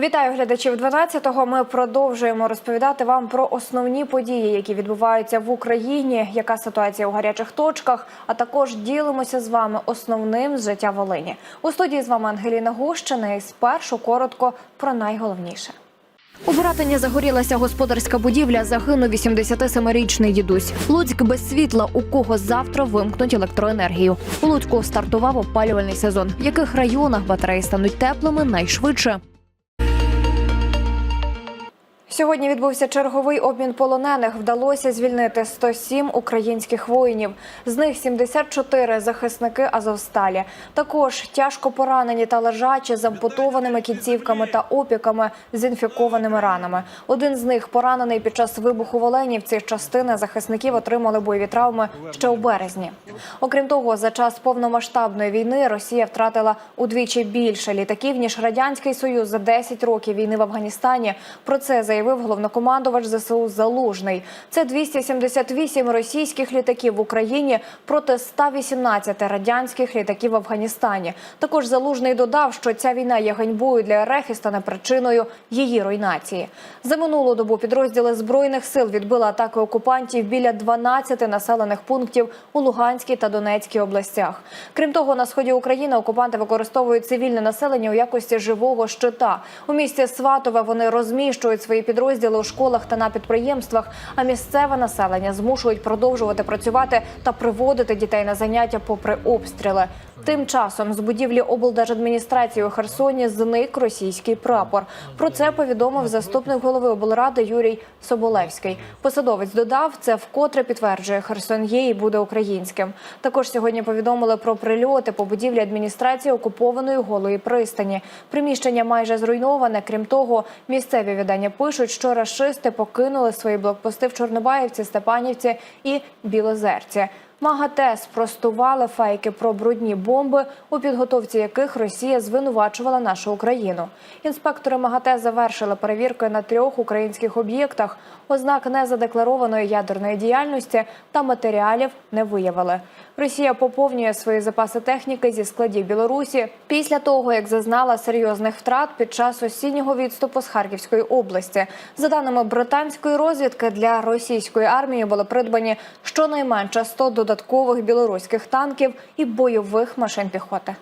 Вітаю глядачів 12-го. Ми продовжуємо розповідати вам про основні події, які відбуваються в Україні, яка ситуація у гарячих точках. А також ділимося з вами основним з життя Волині. У студії з вами Ангеліна Гущина. І спершу коротко про найголовніше. У Буратині загорілася господарська будівля. Загинув 87-річний дідусь. Луцьк без світла. У кого завтра вимкнуть електроенергію. У Луцьку стартував опалювальний сезон. В яких районах батареї стануть теплими найшвидше? Сьогодні відбувся черговий обмін полонених. Вдалося звільнити 107 українських воїнів. З них 74 захисники Азовсталі. Також тяжко поранені та лежачі з ампутованими кінцівками та опіками з інфікованими ранами. Один з них поранений під час вибуху в Оленівці. Частина захисників отримали бойові травми ще у березні. Окрім того, за час повномасштабної війни Росія втратила удвічі більше літаків ніж радянський союз за 10 років війни в Афганістані. Про це заявив головнокомандувач ЗСУ Залужний. Це 278 російських літаків в Україні проти 118 радянських літаків в Афганістані. Також Залужний додав, що ця війна є ганьбою для РФ і стане причиною її руйнації. За минулу добу підрозділи збройних сил відбили атаки окупантів біля 12 населених пунктів у Луганській та Донецькій областях. Крім того, на сході України окупанти використовують цивільне населення у якості живого щита. У місті Сватове вони розміщують свої підрозділи у школах та на підприємствах. А місцеве населення змушують продовжувати працювати та приводити дітей на заняття попри обстріли. Тим часом з будівлі облдержадміністрації у Херсоні зник російський прапор. Про це повідомив заступник голови облради Юрій Соболевський. Посадовець додав, це вкотре підтверджує Херсон є і буде українським. Також сьогодні повідомили про прильоти по будівлі адміністрації окупованої голої пристані. Приміщення майже зруйноване. Крім того, місцеві видання пишуть, що рашисти покинули свої блокпости в Чорнобаївці, Степанівці і Білозерці. МАГАТЕ спростували фейки про брудні бомби, у підготовці яких Росія звинувачувала нашу Україну. Інспектори МАГАТЕ завершили перевірки на трьох українських об'єктах. Ознак незадекларованої ядерної діяльності та матеріалів не виявили. Росія поповнює свої запаси техніки зі складів Білорусі після того, як зазнала серйозних втрат під час осіннього відступу з Харківської області. За даними британської розвідки, для російської армії були придбані щонайменше 100 додаткових білоруських танків і бойових машин піхоти.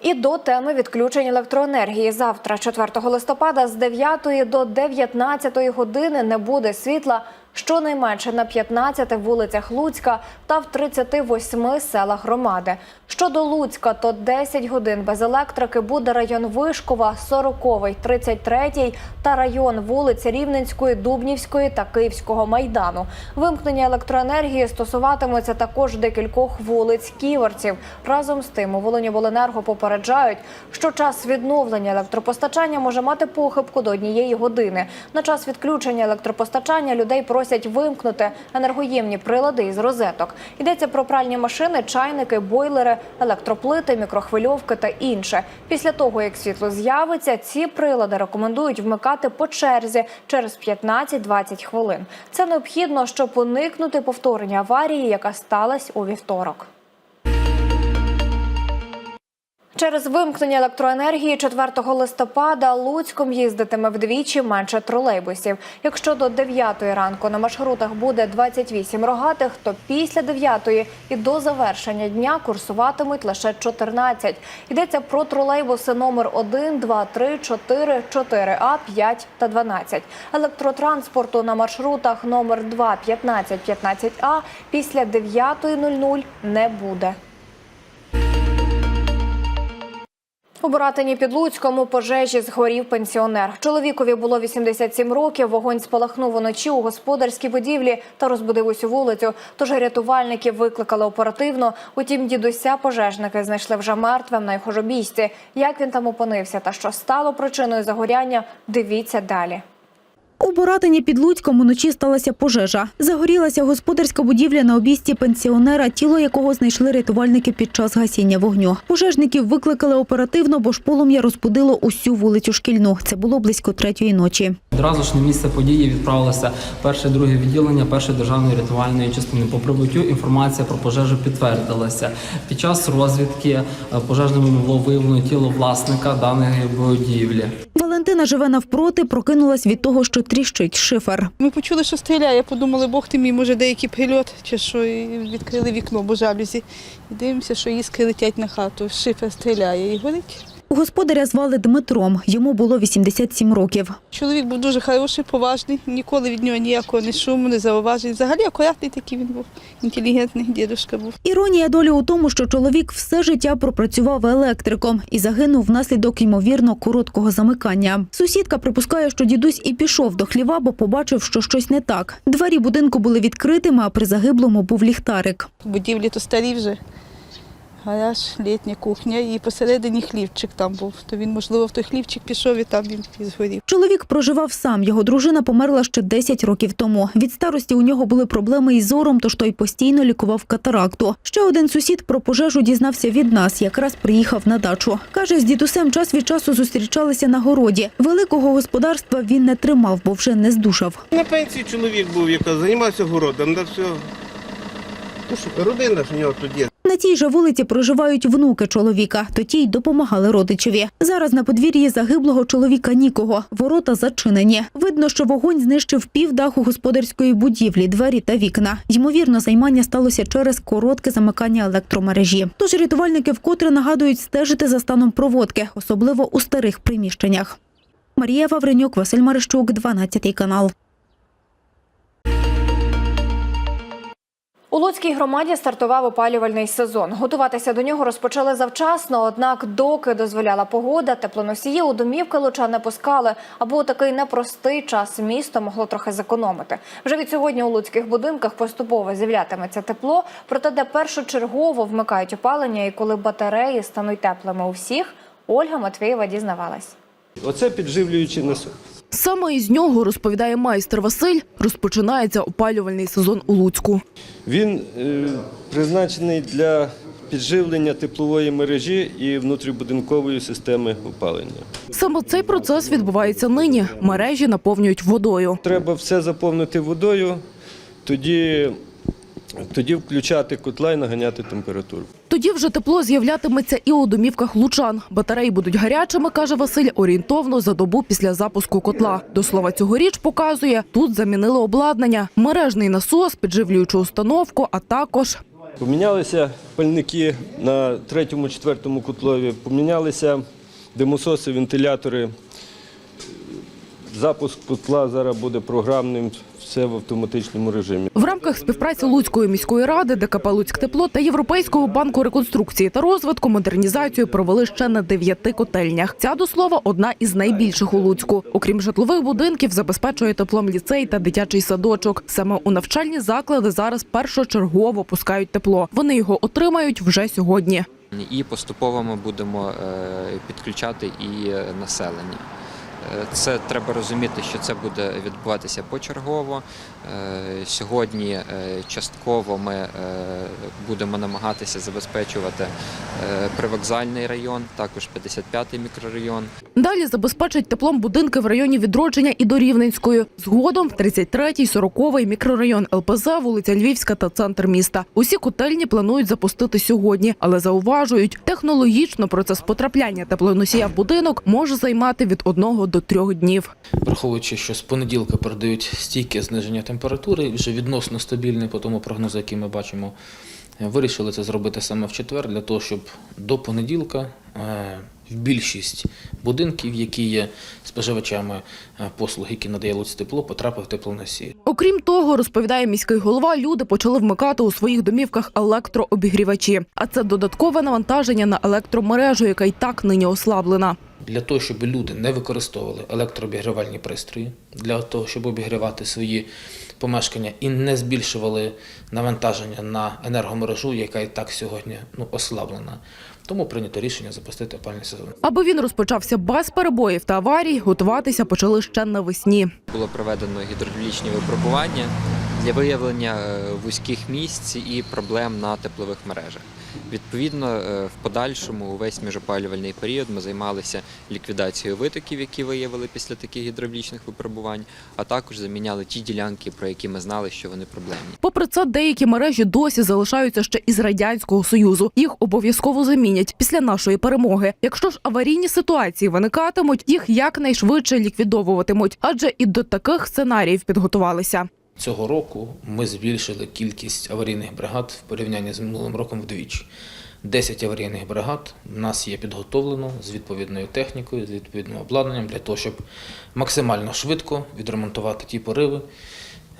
І до теми відключень електроенергії завтра, 4 листопада, з 9 до 19 години не буде світла щонайменше на 15 вулицях Луцька та в 38 селах громади. Щодо Луцька, то 10 годин без електрики буде район Вишкова, 40-й, 33-й та район вулиць Рівненської, Дубнівської та Київського майдану. Вимкнення електроенергії стосуватиметься також декількох вулиць ківерців. Разом з тим у Волиньобленерго попереджають, що час відновлення електропостачання може мати похибку до однієї години. На час відключення електропостачання людей просять вимкнути енергоємні прилади із розеток. Йдеться про пральні машини, чайники, бойлери, електроплити, мікрохвильовки та інше. Після того, як світло з'явиться, ці прилади рекомендують вмикати по черзі через 15-20 хвилин. Це необхідно, щоб уникнути повторення аварії, яка сталася у вівторок. Через вимкнення електроенергії 4 листопада Луцьком їздитиме вдвічі менше тролейбусів. Якщо до 9 ранку на маршрутах буде 28 рогатих, то після 9 і до завершення дня курсуватимуть лише 14. Йдеться про тролейбуси номер 1, 2, 3, 4, 4А, 5 та 12. Електротранспорту на маршрутах номер 2, 15, 15А після 9.00 не буде. У Буратині під Луцьком у пожежі згорів пенсіонер. Чоловікові було 87 років. Вогонь спалахнув уночі у господарській будівлі та розбудив усю вулицю. Тож рятувальників викликали оперативно. Утім, дідуся пожежники знайшли вже мертвим на його жобійці. Як він там опинився та що стало причиною загоряння, дивіться далі. У Боратині під Луцьком уночі сталася пожежа. Загорілася господарська будівля на обійсті пенсіонера, тіло якого знайшли рятувальники під час гасіння вогню. Пожежників викликали оперативно, бо ж полум'я розбудило усю вулицю шкільну. Це було близько третьої ночі. Одразу ж на місце події відправилося перше друге відділення першої державної рятувальної частини. По прибуттю інформація про пожежу підтвердилася. Під час розвідки е, пожежними було виявлено тіло власника даної будівлі. Валентина живе навпроти, прокинулась від того, що тріщить шифер. Ми почули, що стріляє. Подумали, Бог ти мій, може деякий прильот чи що, і відкрили вікно, бо жалюзі. І дивимося, що іскри летять на хату. Шифер стріляє і горить. Господаря звали Дмитром. Йому було 87 років. Чоловік був дуже хороший, поважний, ніколи від нього ніякого не шуму, не зауважень. Взагалі акуратний такий він був, інтелігентний дідусь був. Іронія долі у тому, що чоловік все життя пропрацював електриком і загинув внаслідок ймовірно короткого замикання. Сусідка припускає, що дідусь і пішов до хліва, бо побачив, що щось не так. Двері будинку були відкритими, а при загиблому був ліхтарик. Будівлі то старі вже. Гараж, літня кухня і посередині хлівчик там був. То він, можливо, в той хлівчик пішов і там він і згорів. Чоловік проживав сам. Його дружина померла ще 10 років тому. Від старості у нього були проблеми із зором, тож той постійно лікував катаракту. Ще один сусід про пожежу дізнався від нас. Якраз приїхав на дачу. каже, з дідусем час від часу зустрічалися на городі. Великого господарства він не тримав, бо вже не здушав. На пенсії чоловік був, який займався городом, да все. Ну що, родина ж у нього тут є. На тій же вулиці проживають внуки чоловіка, то ті й допомагали родичеві. Зараз на подвір'ї загиблого чоловіка нікого. Ворота зачинені. Видно, що вогонь знищив пів даху господарської будівлі, двері та вікна. Ймовірно, займання сталося через коротке замикання електромережі. Тож рятувальники вкотре нагадують стежити за станом проводки, особливо у старих приміщеннях. Марія Вавренюк, Василь Марищук, 12 канал. У Луцькій громаді стартував опалювальний сезон. Готуватися до нього розпочали завчасно, однак, доки дозволяла погода, теплоносії у домівки лучан не пускали, або такий непростий час місто могло трохи зекономити. Вже від сьогодні у луцьких будинках поступово з'являтиметься тепло, проте де першочергово вмикають опалення, і коли батареї стануть теплими у всіх, Ольга Матвієва дізнавалась. Оце підживлюючий насос. Саме із нього, розповідає майстер Василь, розпочинається опалювальний сезон у Луцьку. Він е, призначений для підживлення теплової мережі і внутрібудинкової системи опалення. Саме цей процес відбувається нині. Мережі наповнюють водою. Треба все заповнити водою, тоді, тоді включати котла і наганяти температуру. Тоді вже тепло з'являтиметься і у домівках лучан. Батареї будуть гарячими, каже Василь, орієнтовно за добу після запуску котла. До слова, цьогоріч показує, тут замінили обладнання, мережний насос, підживлюючу установку, а також Помінялися пальники на третьому, четвертому котлові, помінялися димососи, вентилятори. Запуск котла зараз буде програмним, все в автоматичному режимі. Рамках співпраці Луцької міської ради, ДКП «Луцьк Тепло» та Європейського банку реконструкції та розвитку модернізацію провели ще на дев'яти котельнях. Ця, до слова, одна із найбільших у Луцьку. Окрім житлових будинків, забезпечує теплом ліцей та дитячий садочок. Саме у навчальні заклади зараз першочергово пускають тепло. Вони його отримають вже сьогодні. і поступово ми будемо е, підключати і е, населення. Це треба розуміти, що це буде відбуватися почергово. Е, Сьогодні е, частково ми е, будемо намагатися забезпечувати привокзальний район, також 55-й мікрорайон. Далі забезпечать теплом будинки в районі відродження і до Рівненської. Згодом 33-й, 40-й мікрорайон ЛПЗ, вулиця Львівська та центр міста. Усі котельні планують запустити сьогодні, але зауважують, технологічно процес потрапляння теплоносія в будинок може займати від одного до трьох днів. Враховуючи, що з понеділка передають стійке зниження температури, вже відносно стабільне по тому прогнозу, який ми бачимо, е, вирішили це зробити саме в четвер, для того, щоб до понеділка е, в більшість будинків, які є споживачами е, послуг, які надає Луцьк тепло, потрапив теплоносій. Окрім того, розповідає міський голова, люди почали вмикати у своїх домівках електрообігрівачі. А це додаткове навантаження на електромережу, яка й так нині ослаблена. Для того, щоб люди не використовували електрообігрівальні пристрої, для того, щоб обігрівати свої помешкання і не збільшували навантаження на енергомережу, яка і так сьогодні ну, ослаблена. Тому прийнято рішення запустити опальний сезон. Аби він розпочався без перебоїв та аварій, готуватися почали ще навесні. Було проведено гідравлічні випробування для виявлення е, вузьких місць і проблем на теплових мережах. Відповідно, е, в подальшому увесь міжопалювальний період ми займалися ліквідацією витоків, які виявили після таких гідравлічних випробувань, а також заміняли ті ділянки, про які ми знали, що вони проблемні. Попри це, деякі мережі досі залишаються ще із радянського союзу. Їх обов'язково замінять після нашої перемоги. Якщо ж аварійні ситуації виникатимуть, їх якнайшвидше ліквідовуватимуть, адже і до таких сценаріїв підготувалися. Цього року ми збільшили кількість аварійних бригад в порівнянні з минулим роком вдвічі. 10 аварійних бригад в нас є підготовлено з відповідною технікою, з відповідним обладнанням для того, щоб максимально швидко відремонтувати ті пориви,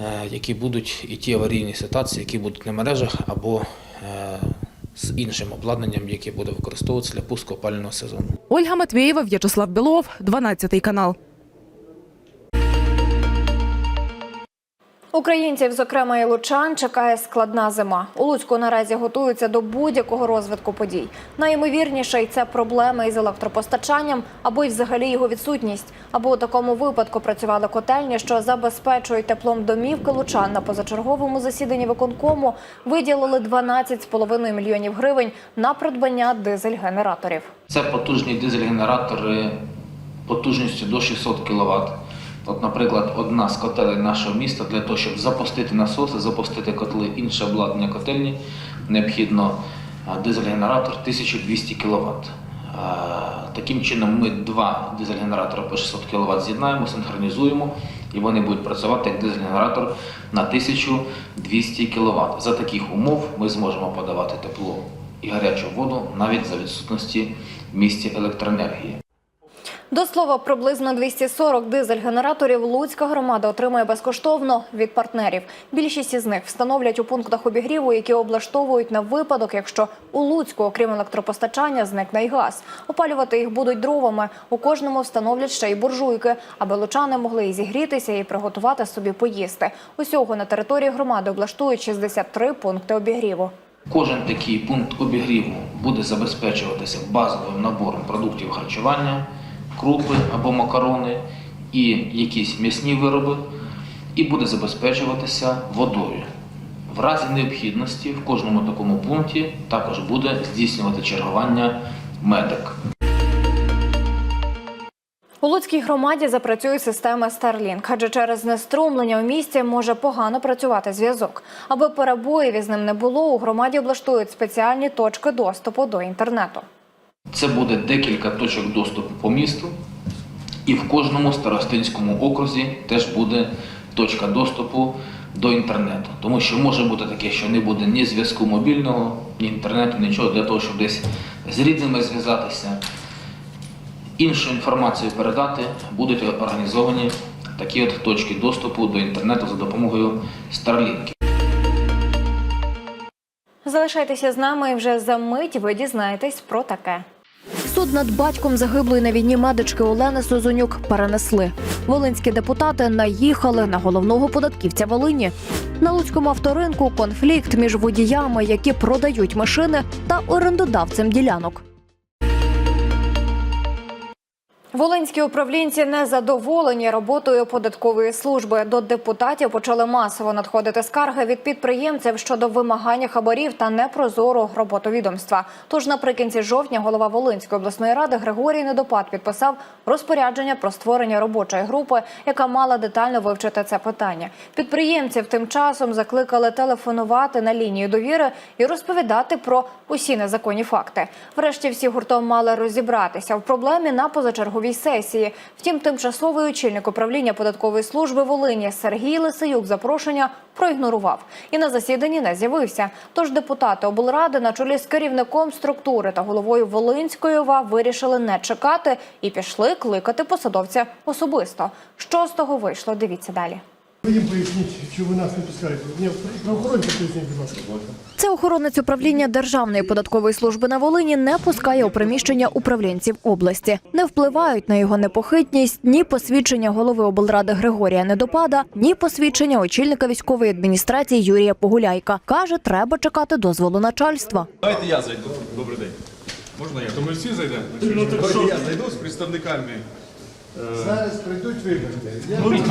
е, які будуть, і ті аварійні ситуації, які будуть на мережах або е, з іншим обладнанням, яке буде використовуватися для пуску опалювального сезону. Ольга Матвєєва, В'ячеслав Білов, 12 канал. Українців, зокрема і лучан, чекає складна зима. У Луцьку наразі готуються до будь-якого розвитку подій. Найімовірніше це проблеми із електропостачанням або й взагалі його відсутність. Або у такому випадку працювали котельні, що забезпечують теплом домівки лучан на позачерговому засіданні виконкому. Виділили 12,5 мільйонів гривень на придбання дизель-генераторів. Це потужні дизель-генератори потужністю до 600 кВт. От, наприклад, одна з котелень нашого міста для того, щоб запустити насоси, запустити котли, інше обладнання котельні, необхідно дизель-генератор 1200 кВт. Таким чином ми два дизель-генератори по 600 кВт з'єднаємо, синхронізуємо, і вони будуть працювати як дизель-генератор на 1200 кВт. За таких умов ми зможемо подавати тепло і гарячу воду навіть за відсутності в місті електроенергії. До слова, приблизно 240 дизель-генераторів Луцька громада отримує безкоштовно від партнерів. Більшість із них встановлять у пунктах обігріву, які облаштовують на випадок, якщо у Луцьку, окрім електропостачання, зникне й газ. Опалювати їх будуть дровами. У кожному встановлять ще й буржуйки, аби лучани могли і зігрітися, і приготувати собі поїсти. Усього на території громади облаштують 63 пункти обігріву. Кожен такий пункт обігріву буде забезпечуватися базовим набором продуктів харчування, крупи або макарони і якісь м'ясні вироби, і буде забезпечуватися водою. В разі необхідності в кожному такому пункті також буде здійснювати чергування медик. У Луцькій громаді запрацює система Starlink, адже через знеструмлення у місті може погано працювати зв'язок. Аби перебоїв із ним не було, у громаді облаштують спеціальні точки доступу до інтернету. Це буде декілька точок доступу по місту, і в кожному старостинському окрузі теж буде точка доступу до інтернету. Тому що може бути таке, що не буде ні зв'язку мобільного, ні інтернету, нічого для того, щоб десь з рідними зв'язатися. Іншу інформацію передати будуть організовані такі от точки доступу до інтернету за допомогою Starlink. Залишайтеся з нами і вже за мить ви дізнаєтесь про таке. Суд над батьком загиблої на війні медички Олени Созунюк перенесли. Волинські депутати наїхали на головного податківця Волині. На Луцькому авторинку конфлікт між водіями, які продають машини, та орендодавцем ділянок. Волинські управлінці не задоволені роботою податкової служби. До депутатів почали масово надходити скарги від підприємців щодо вимагання хабарів та непрозору роботу відомства. Тож наприкінці жовтня голова Волинської обласної ради Григорій Недопад підписав розпорядження про створення робочої групи, яка мала детально вивчити це питання. Підприємців тим часом закликали телефонувати на лінію довіри і розповідати про усі незаконні факти. Врешті всі гуртом мали розібратися в проблемі на позачерговій сесії. Втім, тимчасовий очільник управління податкової служби Волині Сергій Лисиюк запрошення проігнорував і на засіданні не з'явився. Тож депутати облради на чолі з керівником структури та головою Волинської ОВА вирішили не чекати і пішли кликати посадовця особисто. Що з того вийшло? Дивіться далі. Ви їм поясніть, що ви нас не пускаєте. Мені правоохоронці поясніть, будь ласка. Це охоронець управління Державної податкової служби на Волині не пускає у приміщення управлінців області. Не впливають на його непохитність ні посвідчення голови облради Григорія Недопада, ні посвідчення очільника військової адміністрації Юрія Погуляйка. каже, треба чекати дозволу начальства. Давайте я зайду. Добрий день. Можна я? То ми всі зайдемо? Давайте я зайду з представниками. Зараз прийдуть виборці.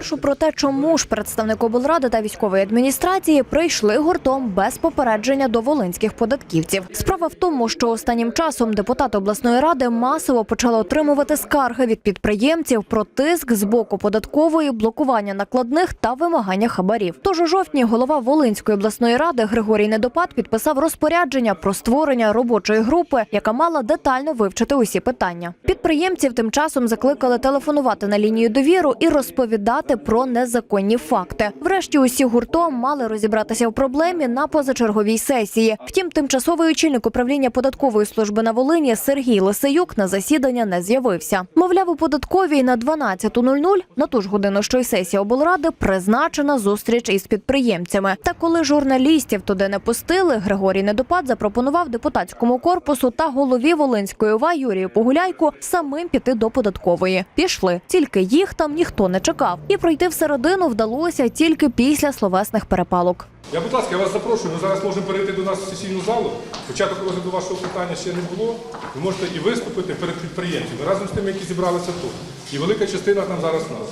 Спершу про те, чому ж представник облради та військової адміністрації прийшли гуртом без попередження до волинських податківців. Справа в тому, що останнім часом депутати обласної ради масово почали отримувати скарги від підприємців про тиск з боку податкової, блокування накладних та вимагання хабарів. Тож у жовтні голова Волинської обласної ради Григорій Недопад підписав розпорядження про створення робочої групи, яка мала детально вивчити усі питання. Підприємців тим часом закликали телефонувати на лінію довіру і розповідати про незаконні факти. Врешті усі гуртом мали розібратися в проблемі на позачерговій сесії. Втім, тимчасовий очільник управління податкової служби на Волині Сергій Лисеюк на засідання не з'явився. Мовляв, у податковій на 12.00, на ту ж годину, що й сесія облради, призначена зустріч із підприємцями. Та коли журналістів туди не пустили, Григорій Недопад запропонував депутатському корпусу та голові Волинської ОВА Юрію Погуляйку самим піти до податкової. Пішли, тільки їх там ніхто не чекав, і пройти всередину вдалося тільки після словесних перепалок. Я, будь ласка, я вас запрошую. Ми зараз можемо перейти до нас в сесійну залу. Початок розгляду вашого питання ще не було. Ви можете і виступити перед підприємцями разом з тими, які зібралися тут. І велика частина там зараз нас.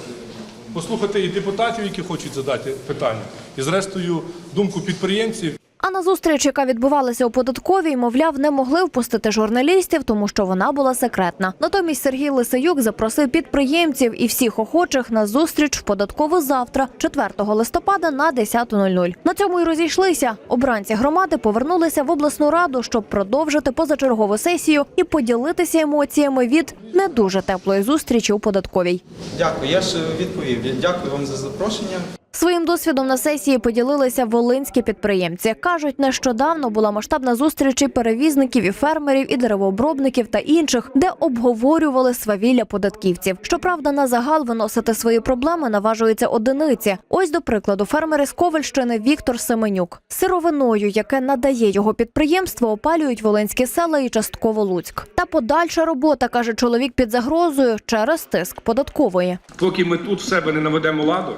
Послухати і депутатів, які хочуть задати питання, і зрештою думку підприємців. А на зустріч, яка відбувалася у податковій, мовляв, не могли впустити журналістів, тому що вона була секретна. Натомість Сергій Лисаюк запросив підприємців і всіх охочих на зустріч в податкову завтра, 4 листопада на 10.00. На цьому й розійшлися. Обранці громади повернулися в обласну раду, щоб продовжити позачергову сесію і поділитися емоціями від не дуже теплої зустрічі у податковій. Дякую, я ж відповів. Дякую вам за запрошення. Своїм досвідом на сесії поділилися волинські підприємці. кажуть, нещодавно була масштабна зустріч і перевізників, і фермерів, і деревообробників та інших, де обговорювали свавілля податківців. Щоправда, на загал виносити свої проблеми наважуються одиниці. Ось до прикладу, фермери з Ковальщини Віктор Семенюк. Сировиною, яке надає його підприємство, опалюють волинські села і частково Луцьк. Та подальша робота каже чоловік під загрозою через тиск податкової. Поки ми тут в себе не наведемо ладу,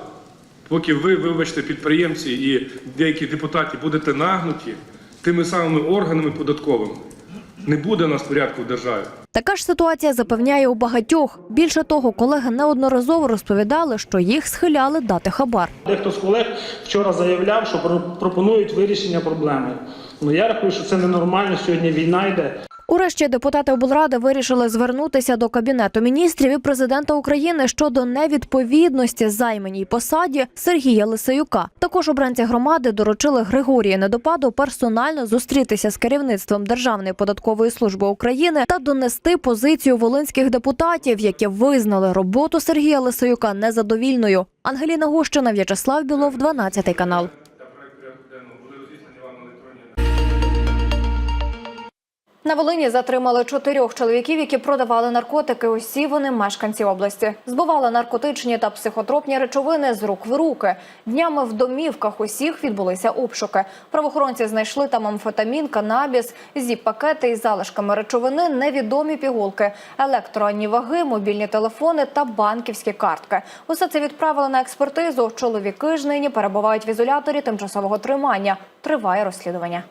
поки ви, вибачте, підприємці і деякі депутати будете нагнуті тими самими органами податковими, не буде у нас порядку в державі. Така ж ситуація запевняє у багатьох. Більше того, колеги неодноразово розповідали, що їх схиляли дати хабар. Дехто з колег вчора заявляв, що про- пропонують вирішення проблеми. Ну я рахую, що це ненормально. Сьогодні війна йде. Урешті депутати облради вирішили звернутися до кабінету міністрів і президента України щодо невідповідності займаній посаді Сергія Лисеюка. Також обранці громади доручили Григорію Недопаду персонально зустрітися з керівництвом Державної податкової служби України та донести позицію волинських депутатів, які визнали роботу Сергія Лисеюка незадовільною. Ангеліна Гущина, В'ячеслав Білов, 12 канал. На Волині затримали чотирьох чоловіків, які продавали наркотики. Усі вони мешканці області. Збували наркотичні та психотропні речовини з рук в руки. Днями в домівках усіх відбулися обшуки. Правоохоронці знайшли там амфетамін, канабіс, зіп-пакети із залишками речовини, невідомі пігулки, електронні ваги, мобільні телефони та банківські картки. Усе це відправили на експертизу. Чоловіки ж нині перебувають в ізоляторі тимчасового тримання. Триває розслідування.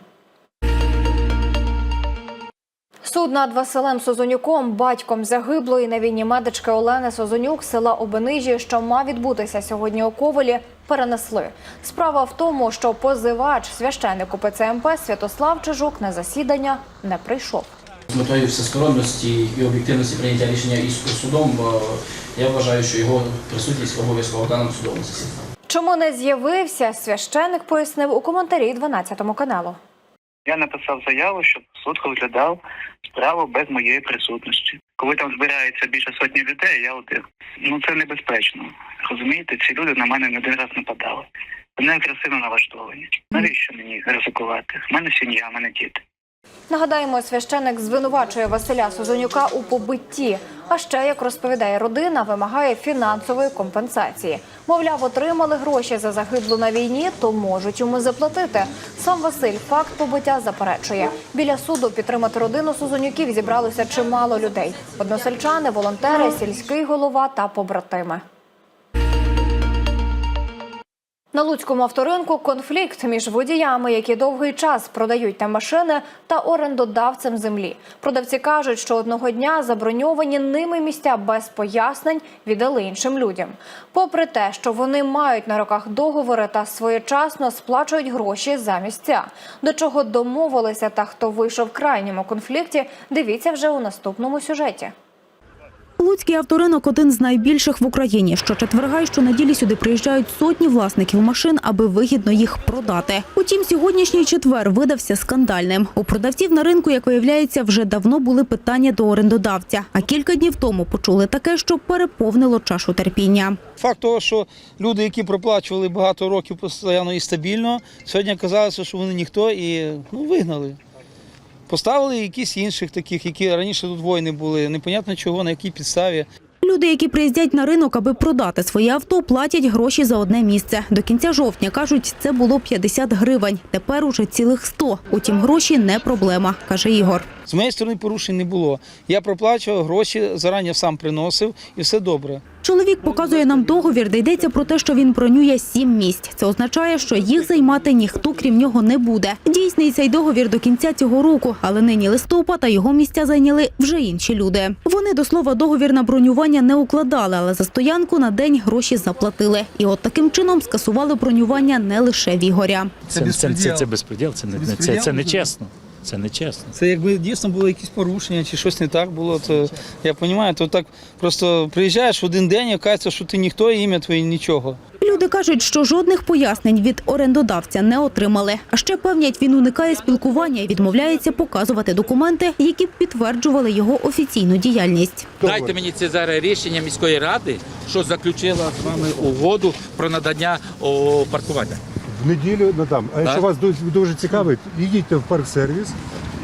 Суд над Василем Созонюком, батьком загиблої на війні медички Олени Созонюк, села Обенижі, що мав відбутися сьогодні у Ковелі, перенесли. Справа в тому, що позивач священник УПЦ МП Святослав Чижук на засідання не прийшов. З метою всесторонності і об'єктивності прийняття рішення із судом, бо я вважаю, що його присутність обов'язково в даному судовому засіданні. Чому не з'явився, священник пояснив у коментарі 12 каналу. Я написав заяву, щоб суд розглядав справу без моєї присутності. Коли там збирається більше сотні людей, я один. Ну це небезпечно. Розумієте, ці люди на мене не один раз нападали. Вони агресивно налаштовані. Навіщо мені ризикувати? У мене сім'я, у мене діти. Нагадаємо, священик звинувачує Василя Созонюка у побитті. А ще, як розповідає родина, вимагає фінансової компенсації. Мовляв, отримали гроші за загиблу на війні, то можуть йому заплатити. Сам Василь факт побиття заперечує. Біля суду підтримати родину Сузонюків зібралося чимало людей: односельчани, волонтери, сільський голова та побратими. На Луцькому авторинку конфлікт між водіями, які довгий час продають там машини, та орендодавцем землі. Продавці кажуть, що одного дня заброньовані ними місця без пояснень віддали іншим людям. Попри те, що вони мають на руках договори та своєчасно сплачують гроші за місця. До чого домовилися та хто вийшов в крайньому конфлікті, дивіться вже у наступному сюжеті. Луцький авторинок один з найбільших в Україні. Щочетверга й щонеділі сюди приїжджають сотні власників машин, аби вигідно їх продати. Утім, сьогоднішній четвер видався скандальним. У продавців на ринку, як виявляється, вже давно були питання до орендодавця. А кілька днів тому почули таке, що переповнило чашу терпіння. Факт того, що люди, які проплачували багато років постійно і стабільно, сьогодні казалося, що вони ніхто і ну, вигнали. Поставили якісь інших таких, які раніше тут воїни були, непонятно чого, на якій підставі. Люди, які приїздять на ринок, аби продати своє авто, платять гроші за одне місце. До кінця жовтня кажуть, це було 50 гривень. Тепер уже цілих 100. Утім, гроші не проблема, каже Ігор. З моєї сторони порушень не було. Я проплачував гроші, зарані сам приносив і все добре. Чоловік показує нам договір, де йдеться про те, що він бронює сім місць. Це означає, що їх займати ніхто крім нього не буде. Дійсний цей договір до кінця цього року, але нині листопад, а його місця зайняли вже інші люди. Вони до слова договір на бронювання не укладали, але за стоянку на день гроші заплатили. І от таким чином скасували бронювання не лише в Ігоря. Це Це, це, безпреділ. це, це безпреділ, це, не, Це це, це, не чесно. Це не чесно. Це якби дійсно було якісь порушення чи щось не так було, то я розумію, то так просто приїжджаєш в один день і кажеться, що ти ніхто, і ім'я твоє нічого. Люди кажуть, що жодних пояснень від орендодавця не отримали. А ще певнять, він уникає спілкування і відмовляється показувати документи, які б підтверджували його офіційну діяльність. Дайте мені це зараз рішення міської ради, що заключила з вами угоду про надання о, паркування. В неділю надам. А якщо вас дуже, дуже цікавить, їдьте в парк-сервіс.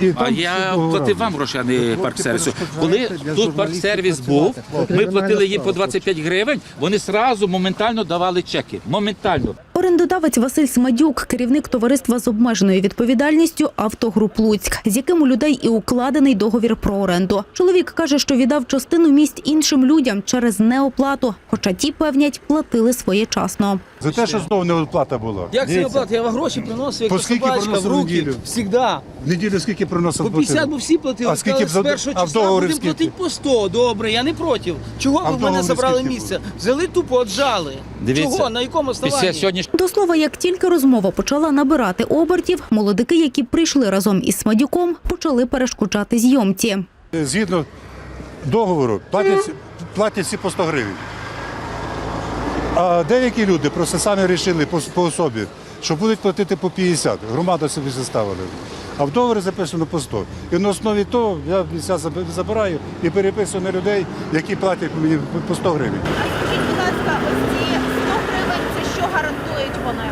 І А там я платив вам гроші, а не парк-сервісу. Коли тут парк-сервіс був, ми платили їм по 25 гривень, вони сразу моментально давали чеки. Моментально. Орендодавець Василь Смадюк, керівник товариства з обмеженою відповідальністю «Автогруп Луцьк», з яким у людей і укладений договір про оренду. Чоловік каже, що віддав частину місць іншим людям через неоплату, хоча ті, певнять, платили своєчасно. За те, що знову неоплата була. Як це Дивіться, оплата? Я вам гроші приносив, як По скільки собачка в приносив руки. неділю? Всігда. В неділю скільки приносив По 50, бо всі платили. А скільки б за- з першого в числа договорі будемо скільки? платити по 100. Добре, я не проти. Чого А ви в мене договорі забрали скільки місце? Взяли тупо, отжали. Дивіться, Чого? На якому Після основанні? сьогоднішнього До слова, як тільки розмова почала набирати обертів, молодики, які прийшли разом із Смадюком, почали перешкоджати зйомці. Згідно договору, платять, платять всі по 100 гривень. А деякі люди просто самі вирішили по, по особі, що будуть платити по 50. Громада собі заставили. А в договорі записано по 100. І на основі того я місця забираю і переписую на людей, які платять мені по 100 гривень. Скажіть, будь ласка, ось ці 100 гривень це що гарантують вони?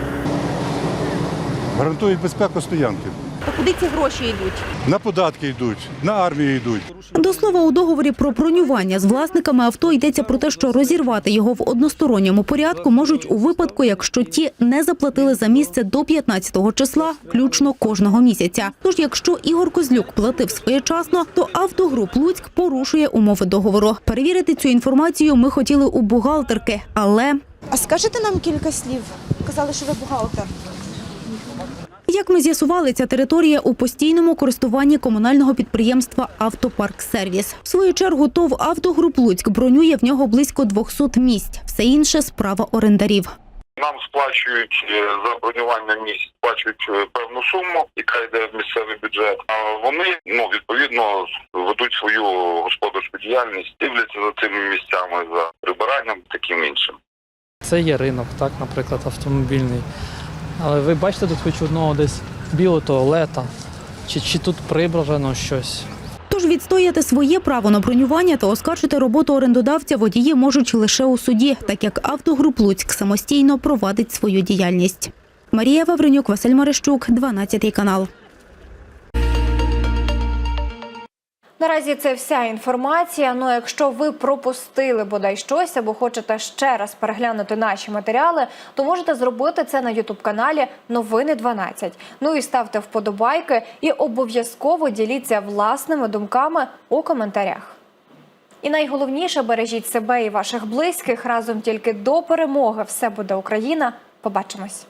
Гарантують безпеку стоянки. То куди ці гроші йдуть? На податки йдуть, на армію йдуть. До слова, у договорі про бронювання з власниками авто йдеться про те, що розірвати його в односторонньому порядку можуть у випадку, якщо ті не заплатили за місце до 15-го числа, включно кожного місяця. Тож, якщо Ігор Козлюк платив своєчасно, то автогруп Луцьк порушує умови договору. Перевірити цю інформацію ми хотіли у бухгалтерки, але А скажете нам кілька слів? Казали, що ви бухгалтер. Як ми з'ясували, ця територія у постійному користуванні комунального підприємства «Автопарксервіс». В свою чергу ТОВ «Автогруп Луцьк» бронює в нього близько 200 місць. Все інше – справа орендарів. Нам сплачують е, за бронювання місць, сплачують е, певну суму, яка йде в місцевий бюджет. А вони ну відповідно ведуть свою господарську діяльність, дивляться за цими місцями за прибиранням, таким іншим. Це є ринок, так, наприклад, автомобільний. Але ви бачите тут хоч одного десь білого туалета, чи, чи тут прибрано щось. Тож відстояти своє право на бронювання та оскаржити роботу орендодавця водії можуть лише у суді, так як «Автогруп Луцьк» самостійно провадить свою діяльність. Марія Вавренюк, Василь Марищук, 12 канал. Наразі це вся інформація. Ну, якщо ви пропустили бодай щось або хочете ще раз переглянути наші матеріали, то можете зробити це на ютуб каналі Новини 12. Ну і ставте вподобайки і обов'язково діліться власними думками у коментарях. І найголовніше бережіть себе і ваших близьких разом тільки до перемоги. Все буде Україна. Побачимось.